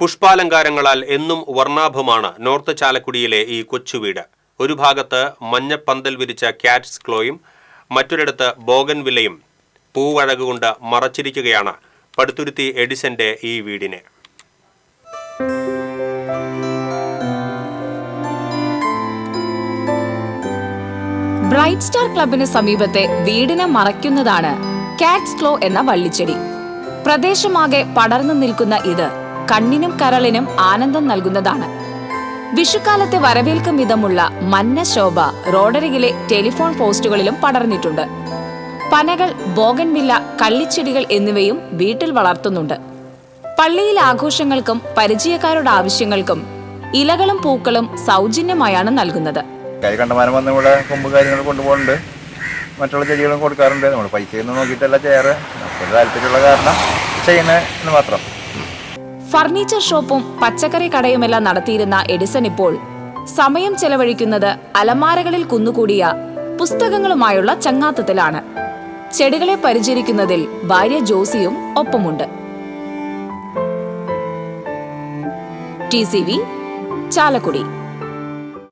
പുഷ്പാലങ്കാരങ്ങളാൽ എന്നും വർണാഭമാണ് നോർത്ത് ചാലക്കുടിയിലെ ഈ കൊച്ചുവീട് ഒരു ഭാഗത്ത് മഞ്ഞപ്പന്തൽ വിരിച്ച കാറ്റ്സ് ക്ലോയും മറ്റൊരിടത്ത് ബോഗൻ വിലയും പൂവഴകുകൊണ്ട് മറച്ചിരിക്കുകയാണ് പടുത്തുരുത്തി എഡിസന്റെ ഈ വീടിനെ. ബ്രൈറ്റ് സ്റ്റാർ ക്ലബിന് സമീപത്തെ വീടിനെ മറയ്ക്കുന്നതാണ് കാറ്റ്സ് ക്ലോ എന്ന വള്ളിച്ചെടി. പ്രദേശമാകെ പടർന്നു നിൽക്കുന്ന ഇത്. കണ്ണിനും കരളിനും ആനന്ദം നൽകുന്നതാണ്. വിഷുക്കാലത്തെ വരവേൽക്കും വിധമുള്ള മഞ്ഞ ശോഭ റോഡരികിലെ ടെലിഫോൺ പോസ്റ്റുകളിലും പടർന്നിട്ടുണ്ട്. പനകൾ ബോഗൻവില്ല കള്ളിച്ചെടികൾ എന്നിവയും വീട്ടിൽ വളർത്തുന്നുണ്ട്. പള്ളിയിൽ ആഘോഷങ്ങൾക്കും പരിചയക്കാരുടെ ആവശ്യങ്ങൾക്കും ഇലകളും പൂക്കളും സൗജന്യമായാണ് നൽകുന്നത്. കണ്ടമാനം കൊണ്ടുപോകുന്നുണ്ട്. മറ്റുള്ള ചെടികളും കൊടുക്കാറുണ്ട്. നമ്മൾ പൈസയൊന്നും നോക്കിയിട്ടല്ല ചെയ്യാറ്. താല്പര്യമുള്ള കാരണം ചെയ്യുന്നത് എന്ന് മാത്രം. ഫർണിച്ചർ ഷോപ്പും പച്ചക്കറി കടയുമെല്ലാം നടത്തിയിരുന്ന എഡിസൺ ഇപ്പോൾ സമയം ചെലവഴിക്കുന്നത് അലമാരകളിൽ കുന്നുകൂടിയ പുസ്തകങ്ങളുമായുള്ള ചങ്ങാത്തത്തിലാണ്. ചെടികളെ പരിചരിക്കുന്നതിൽ ഭാര്യ ജോസിയും ഒപ്പമുണ്ട്. T C V Chalakudy.